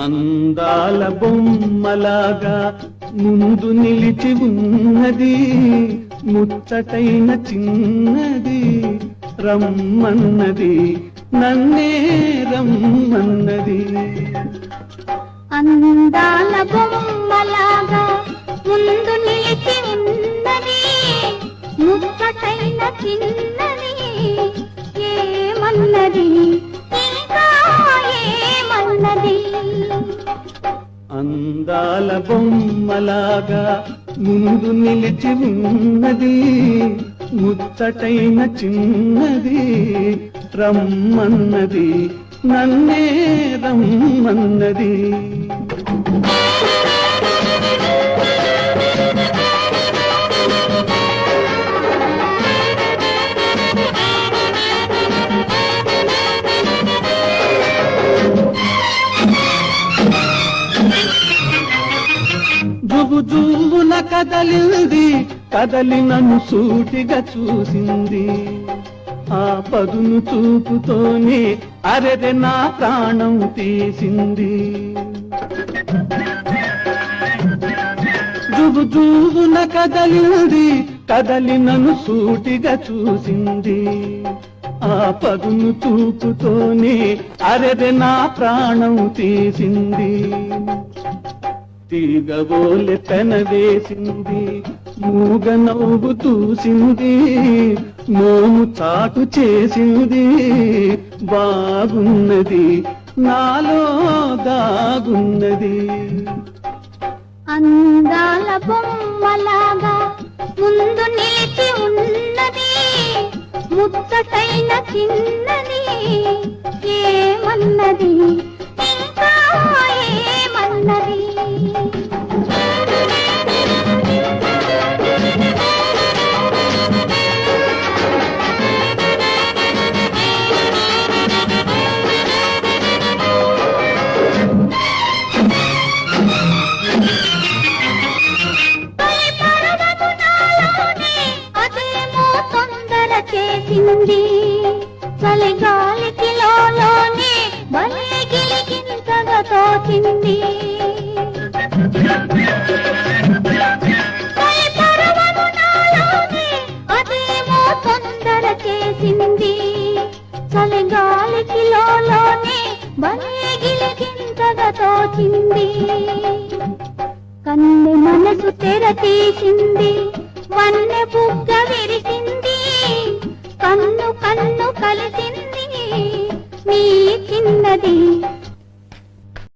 అందాల బొమ్మలాగా ముందు నిలిచి ఉన్నది ముచ్చటైన చిన్నది. రమ్మన్నది నన్నే రమ్మన్నది. అందాల బొమ్మలాగా ముందు నిలిచి ఉన్నది ముచ్చటైన చిన్న అందాల బొమ్మలాగా ముందు నిలిచి ఉన్నది ముచ్చటైన చిన్నది రమ్మన్నది నన్నే రమ్మన్నది. జుగు జువ్వున కదలింది కదలినను సూటిగా చూసింది. ఆ పదును చూపుతోనే అరెరె నా ప్రాణం తీసింది. జుగు జువ్వున కదలింది కదలినను సూటిగా చూసింది. ఆ పదును చూపుతోనే అరెరె నా ప్రాణం తీసింది. తీగబోలె తన వేసింది మూగ నవ్వు చూసింది మోము చాటు చేసింది. బాగున్నది నాలో దాగున్నది. అందాల బొమ్మలాగా ముందు నిలిచి ఉన్నది ముచ్చటైన చిన్నది ఏమన్నది? చేసింది. చలిగాలికి లోలోనే భలే గిలిగింతగా తోచింది. తొలి పడవకు అదేమో తొందర చేసింది. చలిగాలికి లోలోనే భలే గిలిగింతగా తోచింది. కన్నె మనసు తెర తీసింది. వన్నె పుగ్గవి కన్ను కన్ను కలిసింది నీ చిన్నది